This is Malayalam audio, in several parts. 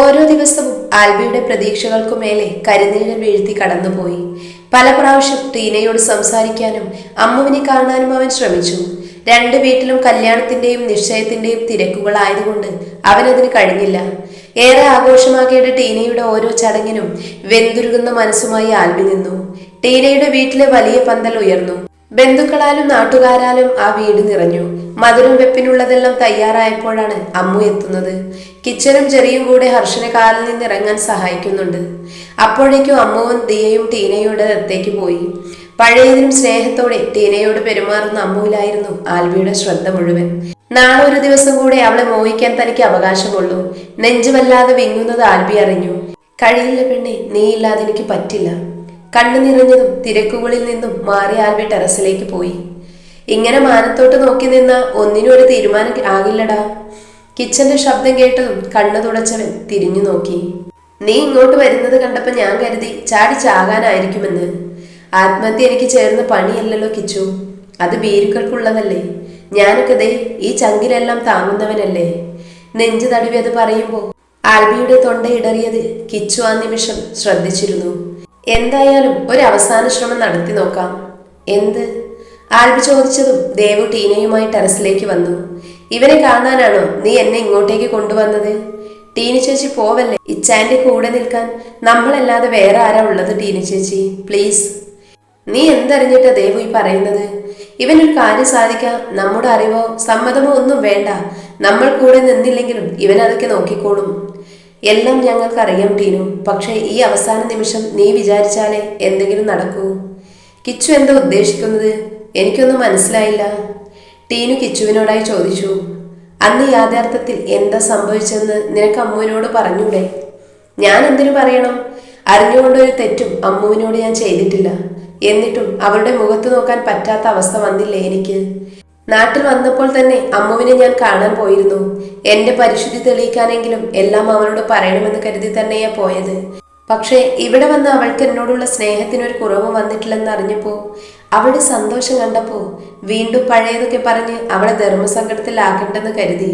ഓരോ ദിവസവും ആൽബിയുടെ പ്രതീക്ഷകൾക്കു മേലെ കരിനീഴൽ വീഴ്ത്തി കടന്നുപോയി. പല പ്രാവശ്യം ടീനയോട് സംസാരിക്കാനും അമ്മുവിനെ കാണാനും അവൻ ശ്രമിച്ചു. രണ്ട് വീട്ടിലും കല്യാണത്തിന്റെയും നിശ്ചയത്തിന്റെയും തിരക്കുകളായതുകൊണ്ട് അവനതിന് കഴിഞ്ഞില്ല. ഏറെ ആഘോഷമാകേണ്ട ടീനയുടെ ഓരോ ചടങ്ങിനും വെന്തുരുകുന്ന മനസ്സുമായി ആൽബി നിന്നു. ടീനയുടെ വീട്ടിലെ വലിയ പന്തൽ ഉയർന്നു. ബന്ധുക്കളാലും നാട്ടുകാരാലും ആ വീട് നിറഞ്ഞു. മധുരം വെപ്പിനുള്ളതെല്ലാം തയ്യാറായപ്പോഴാണ് അമ്മു എത്തുന്നത്. കിച്ചനും ചെറിയും കൂടെ ഹർഷനെ കാലിൽ നിന്ന് ഇറങ്ങാൻ സഹായിക്കുന്നുണ്ട്. അപ്പോഴേക്കും അമ്മുവും ദിയയും ടീനയുടെ അടുത്തേക്ക് പോയി. പഴയതിനും സ്നേഹത്തോടെ ടീനയോട് പെരുമാറുന്ന അമ്മുവിലായിരുന്നു ആൽബിയുടെ ശ്രദ്ധ മുഴുവൻ. നാളെ ഒരു ദിവസം കൂടെ അവളെ മോഹിക്കാൻ തനിക്ക് അവകാശമുള്ളൂ. നെഞ്ചുമല്ലാതെ വിങ്ങുന്നത് ആൽബി അറിഞ്ഞു. കഴിയില്ല പെണ്ണെ നീയില്ലാതെ എനിക്ക് പറ്റില്ല. കണ്ണു നിറഞ്ഞതും തിരക്കുകളിൽ നിന്നും മാറി ആൽബി ടെറസിലേക്ക് പോയി. ഇങ്ങനെ മാനത്തോട്ട് നോക്കി നിന്ന ഒന്നിനും ഒരു തീരുമാനം ആകില്ലടാ. കിച്ചന്റെ ശബ്ദം കേട്ടതും കണ്ണു തുടച്ചവൻ തിരിഞ്ഞു നോക്കി. നീ ഇങ്ങോട്ട് വരുന്നത് കണ്ടപ്പോൾ ഞാൻ കരുതി ചാടി ചാകാനായിരിക്കുമെന്ന്. ആത്മഹത്യ എനിക്ക് ചേർന്ന പണിയല്ലല്ലോ കിച്ചു. അത് ഭീരുക്കൾക്കുള്ളതല്ലേ. ഞാനൊക്കെ ദേ ഈ ചങ്കിലെല്ലാം താങ്ങുന്നവനല്ലേ. നെഞ്ചു അത് പറയുമ്പോ ആൽബിയുടെ തൊണ്ട ഇടറിയത് കിച്ചു ആ നിമിഷം ശ്രദ്ധിച്ചിരുന്നു. എന്തായാലും ഒരു അവസാന ശ്രമം നടത്തി നോക്കാം. എന്ത്? ആൽബി ചോദിച്ചതും ദേവു ടീനയുമായി ടെറസിലേക്ക് വന്നു. ഇവനെ കാണാനാണോ നീ എന്നെ ഇങ്ങോട്ടേക്ക് കൊണ്ടുവന്നത്? ടീനി ചേച്ചി പോവല്ലേ? ഇച്ചാന്റെ കൂടെ നിൽക്കാൻ നമ്മളല്ലാതെ വേറെ ആരാ ഉള്ളത് ടീനി ചേച്ചി? പ്ലീസ്. നീ എന്തറിഞ്ഞിട്ടാ ദേവു ഈ പറയുന്നത്? ഇവനൊരു കാര്യം സാധിക്കാം. നമ്മുടെ അറിവോ സമ്മതമോ ഒന്നും വേണ്ട. നമ്മൾ കൂടെ നിന്നില്ലെങ്കിലും ഇവനതൊക്കെ നോക്കിക്കോളും. എല്ലാം ഞങ്ങൾക്കറിയാം ടീനു. പക്ഷേ ഈ അവസാന നിമിഷം നീ വിചാരിച്ചാലേ എന്തെങ്കിലും നടക്കൂ. കിച്ചു എന്താ ഉദ്ദേശിക്കുന്നത്? എനിക്കൊന്നും മനസ്സിലായില്ല. ടീനു കിച്ചുവിനോടായി ചോദിച്ചു. അന്ന് യാഥാർത്ഥത്തിൽ എന്താ സംഭവിച്ചെന്ന് നിനക്ക് അമ്മുവിനോട് പറഞ്ഞൂടെ? ഞാൻ എന്തിനു പറയണം? അറിഞ്ഞുകൊണ്ടൊരു തെറ്റും അമ്മുവിനോട് ഞാൻ ചെയ്തിട്ടില്ല. എന്നിട്ടും അവരുടെ മുഖത്ത് നോക്കാൻ പറ്റാത്ത അവസ്ഥ വന്നില്ലേ എനിക്ക്? നാട്ടിൽ വന്നപ്പോൾ തന്നെ അമ്മുവിനെ ഞാൻ കാണാൻ പോയിരുന്നു. എന്റെ പരിശുദ്ധി തെളിയിക്കാനെങ്കിലും എല്ലാം അവളോട് പറയണമെന്ന് കരുതി തന്നെയാ പോയത്. പക്ഷേ ഇവിടെ വന്ന് അവൾക്ക് എന്നോടുള്ള സ്നേഹത്തിനൊരു കുറവ് വന്നിട്ടില്ലെന്ന് അറിഞ്ഞപ്പോ അവളുടെ സന്തോഷം കണ്ടപ്പോ വീണ്ടും പഴയതൊക്കെ പറഞ്ഞ് അവളെ ധർമ്മസങ്കടത്തിലാക്കണ്ടെന്ന് കരുതി.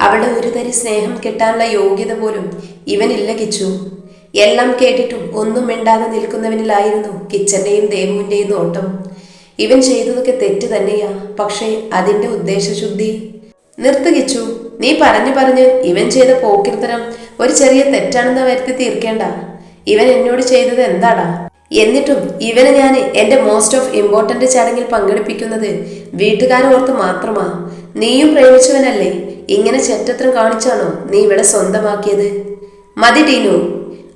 അവളുടെ ഒരു തരി സ്നേഹം കിട്ടാനുള്ള യോഗ്യത പോലും ഇവനില്ല കിച്ചു. എല്ലാം കേട്ടിട്ടും ഒന്നും മിണ്ടാതെ നിൽക്കുന്നവനിലായിരുന്നു കിച്ചന്റെയും ദേവുവിന്റെയും നോട്ടം. ഇവൻ ചെയ്തതൊക്കെ തെറ്റ് തന്നെയാ. പക്ഷേ അതിന്റെ ഉദ്ദേശശുദ്ധി. നിർത്തുകിച്ചു നീ പറഞ്ഞു പറഞ്ഞ് ഇവൻ ചെയ്ത പോക്കിർത്തനം ഒരു ചെറിയ തെറ്റാണെന്ന് വരുത്തി തീർക്കേണ്ട. ഇവൻ എന്നോട് ചെയ്തത് എന്താടാ? എന്നിട്ടും ഇവനെ ഞാൻ എന്റെ മോസ്റ്റ് ഓഫ് ഇമ്പോർട്ടന്റ് ചടങ്ങിൽ പങ്കെടുപ്പിക്കുന്നത് വീട്ടുകാരോർത്ത് മാത്രമാ. നീയും പ്രേമിച്ചവനല്ലേ ഇങ്ങനെ ചെറ്റത്രം കാണിച്ചാണോ നീ ഇവിടെ സ്വന്തമാക്കിയത്? മതി ടീനു.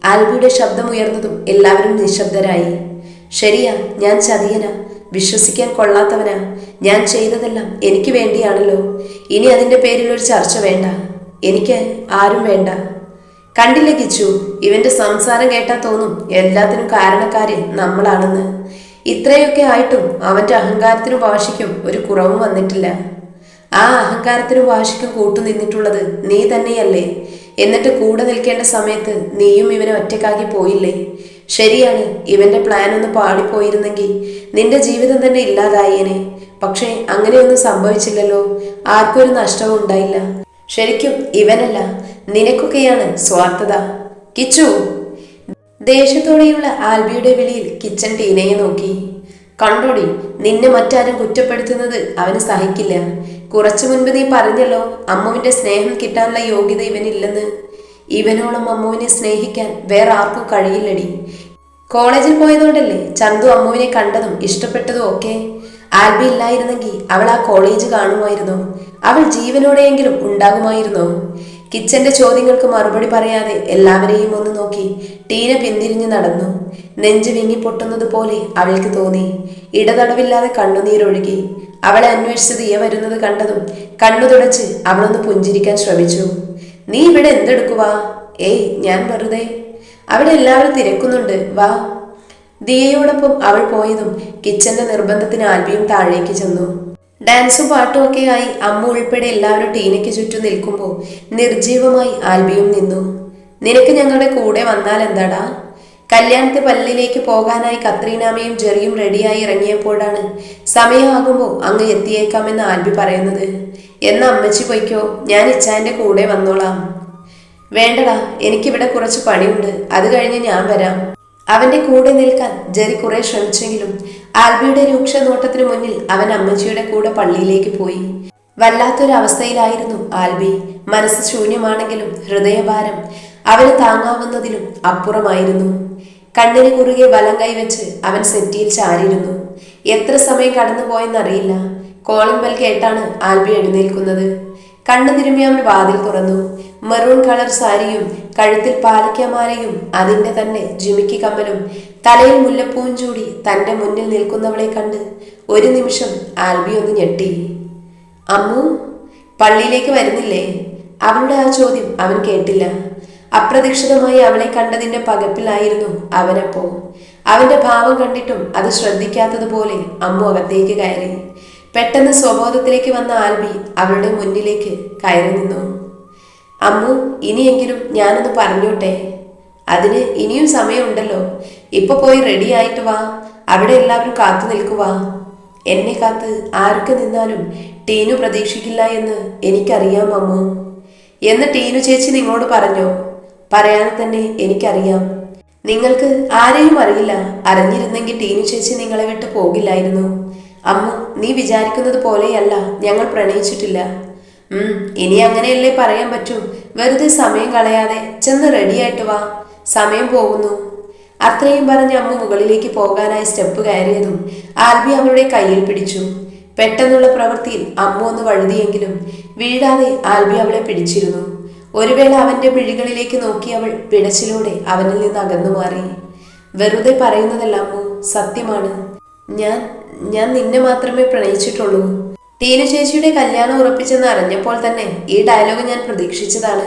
ആൽബിയുടെ ശബ്ദം ഉയർന്നതും എല്ലാവരും നിശബ്ദരായി. ശരിയാ ഞാൻ ചതിയനാ. വിശ്വസിക്കാൻ കൊള്ളാത്തവനാ. ഞാൻ ചെയ്തതെല്ലാം എനിക്ക് വേണ്ടിയാണല്ലോ. ഇനി അതിന്റെ പേരിൽ ഒരു ചർച്ച വേണ്ട. എനിക്ക് ആരും വേണ്ട. കണ്ടില്ല കിച്ചു ഇവന്റെ സംസാരം കേട്ടാൽ തോന്നും എല്ലാത്തിനും കാരണക്കാരെ നമ്മളാണെന്ന്. ഇത്രയൊക്കെ ആയിട്ടും അവന്റെ അഹങ്കാരത്തിനും വാശിക്കും ഒരു കുറവും വന്നിട്ടില്ല. ആ അഹങ്കാരത്തിനും വാശിക്കും കൂട്ടു നിന്നിട്ടുള്ളത് നീ തന്നെയല്ലേ. എന്നിട്ട് കൂടെ നിൽക്കേണ്ട സമയത്ത് നീയും ഇവനെ ഒറ്റക്കാക്കി പോയില്ലേ? ശരിയാണ് ഇവന്റെ പ്ലാൻ ഒന്ന് പാളിപ്പോയിരുന്നെങ്കിൽ നിന്റെ ജീവിതം തന്നെ ഇല്ലാതായേനെ. പക്ഷേ അങ്ങനെയൊന്നും സംഭവിച്ചില്ലല്ലോ. ആർക്കൊരു നഷ്ടവും ഉണ്ടായില്ല. ശരിക്കും ഇവനല്ല നിനക്കൊക്കെയാണ് സ്വാർത്ഥത. കിച്ചു! ദേഷ്യത്തോടെയുള്ള ആൽബിയുടെ വിളിയിൽ കിച്ചൻ ടീനയെ നോക്കി. കണ്ടോടി നിന്നെ മറ്റാരും കുറ്റപ്പെടുത്തുന്നത് അവന് സഹിക്കില്ല. കുറച്ചു മുൻപ് നീ പറഞ്ഞല്ലോ അമ്മുവിന്റെ സ്നേഹം കിട്ടാനുള്ള യോഗ്യത ഇവനില്ലെന്ന്. ഇവനോളം അമ്മുവിനെ സ്നേഹിക്കാൻ വേറെ ആർക്കും കഴിയില്ലടി. കോളേജിൽ പോയതുകൊണ്ടല്ലേ ചന്തു അമ്മുവിനെ കണ്ടതും ഇഷ്ടപ്പെട്ടതും ഒക്കെ? ആൽബി ഇല്ലായിരുന്നെങ്കിൽ അവൾ ആ കോളേജ് കാണുമായിരുന്നോ? അവൾ ജീവനോടെയെങ്കിലും ഉണ്ടാകുമായിരുന്നോ? കിച്ചന്റെ ചോദ്യങ്ങൾക്ക് മറുപടി പറയാതെ എല്ലാവരെയും ഒന്ന് നോക്കി ടീന പിന്തിരിഞ്ഞു നടന്നു. നെഞ്ച് വിങ്ങി പൊട്ടുന്നത് പോലെ അവൾക്ക് തോന്നി. ഇടതടവില്ലാതെ കണ്ണുനീരൊഴുകി അവളെ അന്വേഷിച്ചത് ഇയ വരുന്നത് കണ്ടതും കണ്ണു തുടച്ച് അവളൊന്ന് പുഞ്ചിരിക്കാൻ ശ്രമിച്ചു. നീ ഇവിടെ എന്തെടുക്കുവാ? ഏയ് ഞാൻ വെറുതെ. അവിടെ എല്ലാവരും തിരക്കുന്നുണ്ട്. വാ. ദിയയോടൊപ്പം അവൾ പോയതും കിച്ചന്റെ നിർബന്ധത്തിന് ആൽബിയും താഴേക്ക് ചെന്നു. ഡാൻസും പാട്ടും ഒക്കെ ആയി അമ്മ ഉൾപ്പെടെ എല്ലാവരും ടീനയ്ക്ക് ചുറ്റും നിൽക്കുമ്പോൾ നിർജീവമായി ആൽബിയും നിന്നു. നിനക്ക് ഞങ്ങളുടെ കൂടെ വന്നാൽ എന്താടാ? കല്യാണത്തെ പല്ലിലേക്ക് പോകാനായി കത്രീനാമയും ജെറിയും റെഡിയായി ഇറങ്ങിയപ്പോഴാണ് സമയമാകുമ്പോൾ അങ്ങ് എത്തിയേക്കാമെന്ന് ആൽബി പറയുന്നത്. എന്ന അമ്മച്ചി പൊയ്ക്കോ ഞാൻ ഇച്ചാന്റെ കൂടെ വന്നോളാം. വേണ്ടടാ എനിക്കിവിടെ കുറച്ച് പണിയുണ്ട്. അത് കഴിഞ്ഞ് ഞാൻ വരാം. അവന്റെ കൂടെ നിൽക്കാൻ ജെറി കുറെ ശ്രമിച്ചെങ്കിലും ആൽബിയുടെ രൂക്ഷ നോട്ടത്തിനു മുന്നിൽ അവൻ അമ്മച്ചിയുടെ കൂടെ പള്ളിയിലേക്ക് പോയി. വല്ലാത്തൊരവസ്ഥയിലായിരുന്നു ആൽബി. മനസ്സ് ശൂന്യമാണെങ്കിലും ഹൃദയഭാരം അവന് താങ്ങാവുന്നതിലും അപ്പുറമായിരുന്നു. കണ്ണിന് കുറുകെ വലം കൈവച്ച് അവൻ സെറ്റിയിൽ ചാരിയിരുന്നു. എത്ര സമയം കടന്നുപോയെന്നറിയില്ല. കോളിംഗ് ബെൽ കേട്ടാണ് ആൽബി എഴുന്നേൽക്കുന്നത്. കണ്ണു തിരുമ്മി അവൻ വാതിൽ തുറന്നു. മെറൂൺ കളർ സാരിയും കഴുത്തിൽ പാലയ്ക്കമാലയും അതിന്റെ തന്നെ ജിമിക്കി കമ്മലും തലയിൽ മുല്ലപ്പൂവും ചൂടി തന്റെ മുന്നിൽ നിൽക്കുന്നവളെ കണ്ട് ഒരു നിമിഷം ആൽബി ഒന്ന് ഞെട്ടി. അമ്മു പള്ളിയിലേക്ക് വരുന്നില്ലേ? അവളുടെ ആ ചോദ്യം അവൻ കേട്ടില്ല. അപ്രതീക്ഷിതമായി അവളെ കണ്ടതിന്റെ പകപ്പിലായിരുന്നു അവനപ്പോ. അവന്റെ ഭാവം കണ്ടിട്ടും അത് ശ്രദ്ധിക്കാത്തതുപോലെ അമ്മു അകത്തേക്ക് കയറി. പെട്ടെന്ന് സ്വബോധത്തിലേക്ക് വന്ന ആൽബി അവളുടെ മുന്നിലേക്ക് കയറി നിന്നു. അമ്മു ഇനിയെങ്കിലും ഞാനൊന്ന് പറഞ്ഞോട്ടെ? അതിന് ഇനിയും സമയമുണ്ടല്ലോ. ഇപ്പൊ പോയി റെഡി ആയിട്ട് വാ. അവിടെ എല്ലാവരും കാത്തു നിൽക്കുവാ. എന്നെ കാത്ത് ആർക്ക് നിന്നാലും ടീനു പ്രതീക്ഷിക്കില്ല എന്ന് എനിക്കറിയാം അമ്മു. എന്ന് ടീനു ചേച്ചി നിങ്ങളോട് പറഞ്ഞോ? പറയാതെ തന്നെ എനിക്കറിയാം. നിങ്ങൾക്ക് ആരെയും അറിയില്ല. അറിഞ്ഞിരുന്നെങ്കിൽ ടീനു ചേച്ചി നിങ്ങളെ വിട്ട് പോകില്ലായിരുന്നു. അമ്മ നീ വിചാരിക്കുന്നത് പോലെയല്ല. ഞങ്ങൾ പ്രണയിച്ചിട്ടില്ല. ഇനി അങ്ങനെയല്ലേ പറയാൻ പറ്റൂ? വെറുതെ സമയം കളയാതെ ചെന്ന് റെഡിയായിട്ട് വാ. സമയം പോകുന്നു. അത്രയും പറഞ്ഞ് അമ്മ മുകളിലേക്ക് പോകാനായി സ്റ്റെപ്പ് കയറിയതും ആൽബി അവളുടെ കയ്യിൽ പിടിച്ചു. പെട്ടെന്നുള്ള പ്രവൃത്തിയിൽ അമ്മ ഒന്ന് വഴുതിയെങ്കിലും വീഴാതെ ആൽബി അവളെ പിടിച്ചിരുന്നു. ഒരു വേള അവന്റെ പിഴികളിലേക്ക് നോക്കി അവൾ പിടച്ചിലൂടെ അവനിൽ നിന്ന് അകന്നു മാറി. വെറുതെ പറയുന്നതല്ല അമ്മു സത്യമാണ്. ഞാൻ ഞാൻ നിന്നെ മാത്രമേ പ്രണയിച്ചിട്ടുള്ളൂ. ചേച്ചിയുടെ കല്യാണം ഉറപ്പിച്ചെന്ന് അറിഞ്ഞപ്പോൾ തന്നെ ഈ ഡയലോഗ് ഞാൻ പ്രതീക്ഷിച്ചതാണ്.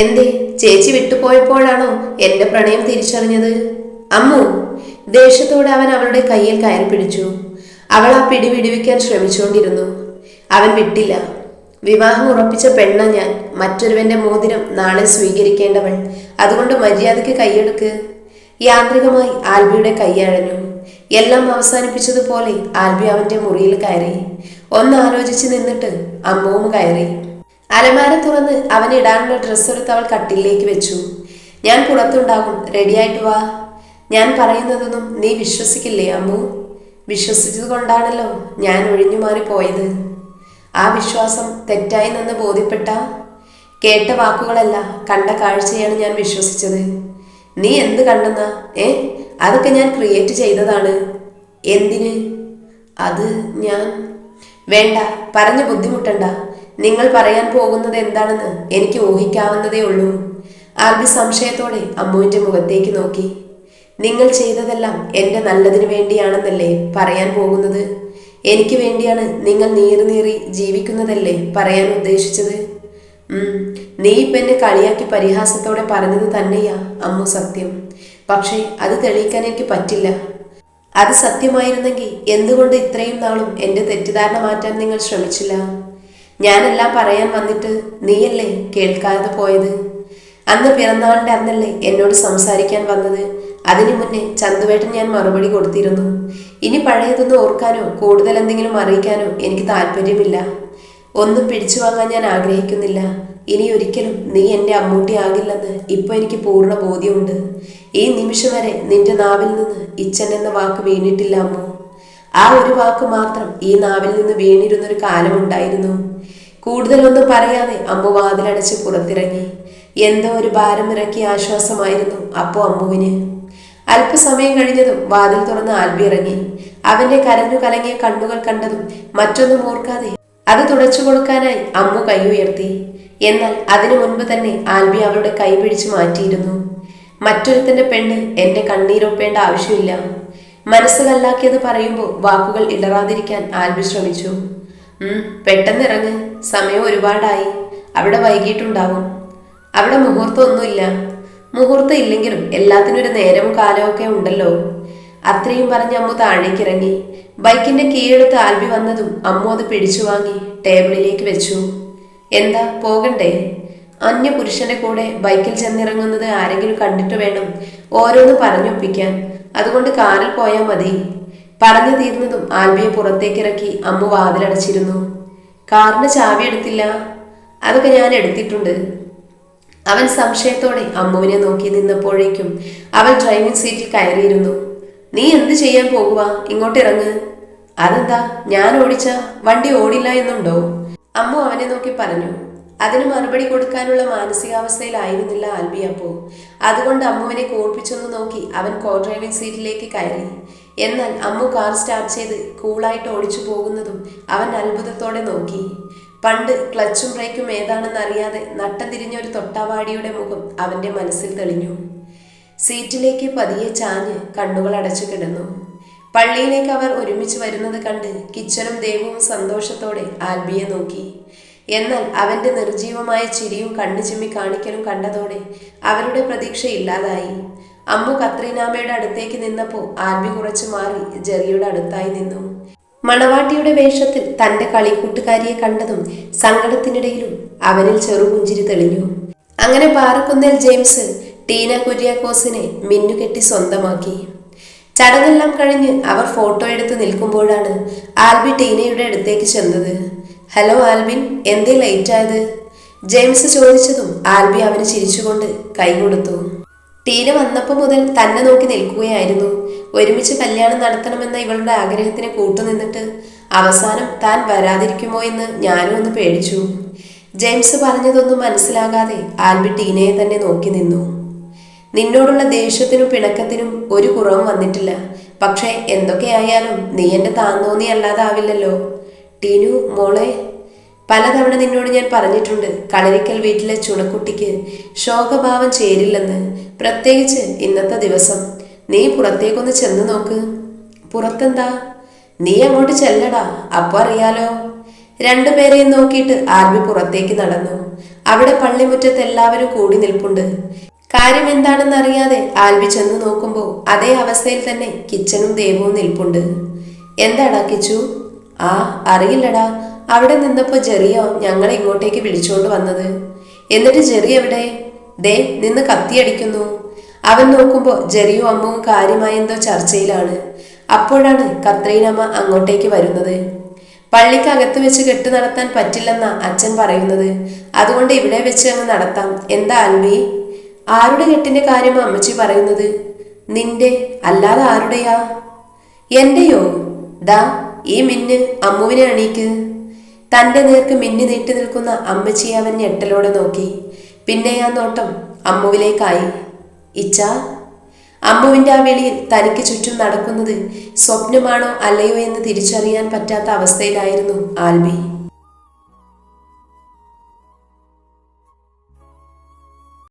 എന്തേ ചേച്ചി വിട്ടുപോയപ്പോഴാണോ എന്റെ പ്രണയം തിരിച്ചറിഞ്ഞത്? അമ്മു ദേഷ്യത്തോടെ അവൻ അവളുടെ കയ്യിൽ കയറി പിടിച്ചു. അവൾ ആ പിടി വിടുവിക്കാൻ ശ്രമിച്ചുകൊണ്ടിരുന്നു. അവൻ വിട്ടില്ല. വിവാഹം ഉറപ്പിച്ച പെണ്ണ ഞാൻ. മറ്റൊരുവന്റെ മോതിരം നാളെ സ്വീകരിക്കേണ്ടവൾ. അതുകൊണ്ട് മര്യാദയ്ക്ക് കൈയെടുക്ക്. യാന്ത്രികമായി ആൽബിയുടെ കൈയഴഞ്ഞു എല്ലാം അവസാനിപ്പിച്ചതുപോലെ ആൽബി അവന്റെ മുറിയിൽ കയറി. ഒന്ന് ആലോചിച്ച് നിന്നിട്ട് അമ്മവും കയറി. അലമാര തുറന്ന് അവൻ ഇടാനുള്ള ഡ്രസ്സ് എടുത്ത് അവൾ കട്ടിലേക്ക് വെച്ചു. ഞാൻ പുറത്തുണ്ടാകും. റെഡിയായിട്ട് വാ. ഞാൻ പറയുന്നതൊന്നും നീ വിശ്വസിക്കില്ലേ അമ്മു? വിശ്വസിച്ചത് കൊണ്ടാണല്ലോ ഞാൻ ഒഴിഞ്ഞു മാറി പോയത്. ആ വിശ്വാസം തെറ്റായി നിന്ന് ബോധ്യപ്പെട്ട കേട്ട വാക്കുകളല്ല കണ്ട കാഴ്ചയാണ് ഞാൻ വിശ്വസിച്ചത്. നീ എന്ത് കണ്ടെന്നാ? ഏ? അതൊക്കെ ഞാൻ ക്രിയേറ്റ് ചെയ്തതാണ്. എന്തിന്? അത് ഞാൻ വേണ്ട പറഞ്ഞു ബുദ്ധിമുട്ടണ്ട. നിങ്ങൾ പറയാൻ പോകുന്നത് എന്താണെന്ന് എനിക്ക് ഊഹിക്കാവുന്നതേ ഉള്ളൂ. ആൽബി സംശയത്തോടെ അമ്മുവിന്റെ മുഖത്തേക്ക് നോക്കി. നിങ്ങൾ ചെയ്തതെല്ലാം എന്റെ നല്ലതിനു വേണ്ടിയാണെന്നല്ലേ പറയാൻ പോകുന്നത്? എനിക്ക് വേണ്ടിയാണ് നിങ്ങൾ നീറി നീറി ജീവിക്കുന്നതല്ലേ പറയാൻ ഉദ്ദേശിച്ചത്? നീ ഇപ്പം എന്നെ കളിയാക്കി പരിഹാസത്തോടെ പറഞ്ഞത് തന്നെയാ അമ്മു സത്യം. പക്ഷേ അത് തെളിയിക്കാൻ എനിക്ക് പറ്റില്ല. അത് സത്യമായിരുന്നെങ്കിൽ എന്തുകൊണ്ട് ഇത്രയും നാളും എന്റെ തെറ്റിദ്ധാരണ മാറ്റാൻ നിങ്ങൾ ശ്രമിച്ചില്ല? ഞാനെല്ലാം പറയാൻ വന്നിട്ട് നീയല്ലേ കേൾക്കാതെ പോയത്? അന്ന് പിറന്നാളിന്റെ അന്നല്ലേ എന്നോട് സംസാരിക്കാൻ വന്നത്? അതിനു മുന്നേ ചന്തുവേട്ടൻ ഞാൻ മറുപടി കൊടുത്തിരുന്നു. ഇനി പഴയതൊന്നും ഓർക്കാനോ കൂടുതൽ എന്തെങ്കിലും അറിയിക്കാനോ എനിക്ക് താല്പര്യമില്ല. ഒന്നും പിടിച്ചു വാങ്ങാൻ ഞാൻ ആഗ്രഹിക്കുന്നില്ല. ഇനി ഒരിക്കലും നീ എന്റെ അമ്മൂട്ടി ആകില്ലെന്ന് ഇപ്പോൾ എനിക്ക് പൂർണ ബോധ്യമുണ്ട്. ഈ നിമിഷം വരെ നിന്റെ നാവിൽ നിന്ന് ഇച്ഛൻ എന്ന വാക്ക് വീണിട്ടില്ല അമ്മു. ആ ഒരു വാക്ക് മാത്രം ഈ നാവിൽ നിന്ന് വീണിരുന്നൊരു കാലമുണ്ടായിരുന്നു. കൂടുതലൊന്നും പറയാതെ അമ്മു വാതിലടച്ച് പുറത്തിറങ്ങി. എന്തോ ഒരു ഭാരം ഇറക്കിയ ആശ്വാസമായിരുന്നു അപ്പോ അമ്മുവിന്. അല്പസമയം കഴിഞ്ഞതും വാതിൽ തുറന്ന് ആൽബി ഇറങ്ങി. അവന്റെ കരഞ്ഞു കലങ്ങിയ കണ്ണുകൾ കണ്ടതും മറ്റൊന്നും ഓർക്കാതെ അത് തുടച്ചു കൊടുക്കാനായി അമ്മു കൈ ഉയർത്തി. എന്നാൽ അതിനു മുൻപ് തന്നെ ആൽബി അവളുടെ കൈ പിടിച്ചു മാറ്റിയിരുന്നു. മറ്റൊരുത്തന്റെ പെണ്ണ് എന്റെ കണ്ണീരൊപ്പേണ്ട ആവശ്യമില്ല. മനസ്സ് കല്ലാക്കിയത് പറയുമ്പോൾ വാക്കുകൾ ഇടറാതിരിക്കാൻ ആൽബി ശ്രമിച്ചു. പെട്ടെന്ന് ഇറങ്ങ്. സമയം ഒരുപാടായി. അവിടെ വൈകിട്ടുണ്ടാവും. അവിടെ മുഹൂർത്തം ഒന്നുമില്ല മുഹൂർത്തം ഇല്ലെങ്കിലും ഒരു നേരവും കാലവും ഒക്കെ ഉണ്ടല്ലോ. അത്രയും പറഞ്ഞ് അമ്മു താഴേക്ക് ഇറങ്ങി ബൈക്കിന്റെ കീഴെടുത്ത് ആൽബി വന്നതും അമ്മു അത് പിടിച്ചു വാങ്ങി ടേബിളിലേക്ക് വെച്ചു. എന്താ പോകണ്ടേ? അന്യ പുരുഷന്റെ കൂടെ ബൈക്കിൽ ചെന്നിറങ്ങുന്നത് ആരെങ്കിലും കണ്ടിട്ട് വേണം ഓരോന്ന് പറഞ്ഞൊപ്പിക്കാൻ. അതുകൊണ്ട് കാറിൽ പോയാൽ മതി. പറഞ്ഞു തീർന്നതും ആൽബിയെ പുറത്തേക്കിറക്കി അമ്മു വാതിലടച്ചിരുന്നു. കാറിന് ചാവി എടുത്തില്ല. അതൊക്കെ ഞാൻ എടുത്തിട്ടുണ്ട്. അവൻ സംശയത്തോടെ അമ്മുവിനെ നോക്കി നിന്നപ്പോഴേക്കും അവൾ ഡ്രൈവിംഗ് സീറ്റിൽ കയറിയിരുന്നു. നീ എന്ത് ചെയ്യാൻ പോകുക ഇങ്ങോട്ട് ഇറങ്ങ്. അതെന്താ? ഞാൻ ഓടിച്ച വണ്ടി ഓടില്ല എന്നുണ്ടോ? അമ്മു അവനെ നോക്കി പറഞ്ഞു. അതിന് മറുപടി കൊടുക്കാനുള്ള മാനസികാവസ്ഥയിലായിരുന്നില്ല ആൽബി അപ്പോ. അതുകൊണ്ട് അമ്മുവിനെ കോർപ്പിച്ചൊന്ന് നോക്കി അവൻ കോ ഡ്രൈവിംഗ് സീറ്റിലേക്ക് കയറി. എന്നാൽ അമ്മു കാർ സ്റ്റാർട്ട് ചെയ്ത് കൂളായിട്ട് ഓടിച്ചു പോകുന്നതും അവൻ അത്ഭുതത്തോടെ നോക്കി. പണ്ട് ക്ലച്ചും ബ്രേക്കും ഏതാണെന്ന് അറിയാതെ നട്ടം തിരിഞ്ഞ ഒരു തൊട്ടാവാടിയുടെ മുഖം അവന്റെ മനസ്സിൽ തെളിഞ്ഞു. സീറ്റിലേക്ക് പതിയെ ചാഞ്ഞ് കണ്ണുകൾ അടച്ചു കിടന്നു. പള്ളിയിലേക്ക് അവർ ഒരുമിച്ച് വരുന്നത് കണ്ട് കിച്ചനും ദേവും സന്തോഷത്തോടെ ആൽബിയെ നോക്കി. എന്നാൽ അവന്റെ നിർജീവമായ ചിരിയും കണ്ണു ചിമ്മി കാണിക്കലും കണ്ടതോടെ അവരുടെ പ്രതീക്ഷ ഇല്ലാതായി. അമ്മു കത്രീനാമയുടെ അടുത്തേക്ക് നിന്നപ്പോൾ ആൽബി കുറച്ചു മാറി ജെറിയുടെ അടുത്തായി നിന്നു. മണവാട്ടിയുടെ വേഷത്തിൽ തന്റെ കളിക്കൂട്ടുകാരിയെ കണ്ടതും സങ്കടത്തിനിടയിലും അവനിൽ ചെറുപുഞ്ചിരി തെളിഞ്ഞു. അങ്ങനെ പാറക്കുന്നേൽ ജെയിംസ് ടീന കുര്യാക്കോസിനെ മിന്നുകെട്ടി സ്വന്തമാക്കി. ചടങ്ങെല്ലാം കഴിഞ്ഞ് അവർ ഫോട്ടോ എടുത്ത് നിൽക്കുമ്പോഴാണ് ആൽബി ടീനയുടെ അടുത്തേക്ക് ചെന്നത്. ഹലോ ആൽബിൻ എന്തേ ലേറ്റ് ആയത് ജെയിംസ് ചോദിച്ചതും ആൽബി അവന് ചിരിച്ചുകൊണ്ട് കൈ കൊടുത്തു. ടീന വന്നപ്പോൾ മുതൽ തന്നെ നോക്കി നിൽക്കുകയായിരുന്നു. ഒരുമിച്ച് കല്യാണം നടത്തണമെന്ന ഇവളുടെ ആഗ്രഹത്തിന് കൂട്ടുനിന്നിട്ട് അവസാനം താൻ വരാതിരിക്കുമോ എന്ന് ഞാനും ഒന്ന് പേടിച്ചു. ജെയിംസ് പറഞ്ഞതൊന്നും മനസ്സിലാകാതെ ആൽബി ടീനയെ തന്നെ നോക്കി നിന്നു. നിന്നോടുള്ള ദേഷ്യത്തിനും പിണക്കത്തിനും ഒരു കുറവും വന്നിട്ടില്ല. പക്ഷേ എന്തൊക്കെയായാലും നീ എന്റെ താന്നോന്നി അല്ലാതാവില്ലല്ലോ. ടീനു മോളെ പലതവണ നിന്നോട് ഞാൻ പറഞ്ഞിട്ടുണ്ട് കളരിക്കൽ വീട്ടിലെ ചുണക്കുട്ടിക്ക് ശോകഭാവം ചേരില്ലെന്ന്. പ്രത്യേകിച്ച് ഇന്നത്തെ ദിവസം. നീ പുറത്തേക്കൊന്ന് ചെന്ന് നോക്ക്. പുറത്തെന്താ? നീ അങ്ങോട്ട് ചെല്ലടാ. അപ്പോൾ അറിയാലോ. രണ്ടുപേരെയും നോക്കിയിട്ട് ആർബി പുറത്തേക്ക് നടന്നു. അവിടെ പള്ളിമുറ്റത്ത് എല്ലാവരും കൂടി നിൽപ്പുണ്ട്. കാര്യം എന്താണെന്നറിയാതെ ആൽബി ചെന്ന് നോക്കുമ്പോൾ അതേ അവസ്ഥയിൽ തന്നെ കിച്ചനും ദേവവും നിൽപ്പുണ്ട്. എന്താടാ കിച്ചു? ആ അറിയില്ലടാ. അവിടെ നിന്നപ്പോ ജെറിയോ ഞങ്ങളെ ഇങ്ങോട്ടേക്ക് വിളിച്ചുകൊണ്ട് വന്നത്. എന്നിട്ട് ജെറി എവിടെ? ദേ നിന്ന് കത്തിയടിക്കുന്നു. അവൻ നോക്കുമ്പോൾ ജെറിയും അമ്മവും കാര്യമായ എന്തോ ചർച്ചയിലാണ്. അപ്പോഴാണ് കത്രീനമ്മ അങ്ങോട്ടേക്ക് വരുന്നത്. പള്ളിക്ക് പള്ളിക്കകത്ത് വെച്ച് കെട്ട് നടത്താൻ പറ്റില്ലെന്നാ അച്ഛൻ പറയുന്നത്. അതുകൊണ്ട് ഇവിടെ വെച്ച് അങ്ങ് നടത്താം. എന്താ അൽവി ആരുടെ കെട്ടിന്റെ കാര്യം അമ്മച്ചി പറയുന്നത്? നിന്റെ അല്ലാതെ ആരുടെയാ? എന്റെയോ? ദാ ഈ മിന്ന് അമ്മുവിനെ അണീക്ക് തന്റെ നേർക്ക് മിന്നി നീട്ടി നിൽക്കുന്ന അമ്മച്ചി അവൻ ഞെട്ടലോടെ നോക്കി. പിന്നെ ആ നോട്ടം അമ്മുവിലേക്കായി. ഇച്ച അമ്മുവിന്റെ ആ വെളിയിൽ തനിക്ക് ചുറ്റും നടക്കുന്നത് സ്വപ്നമാണോ അല്ലയോ എന്ന് തിരിച്ചറിയാൻ പറ്റാത്ത അവസ്ഥയിലായിരുന്നു ആൽബി.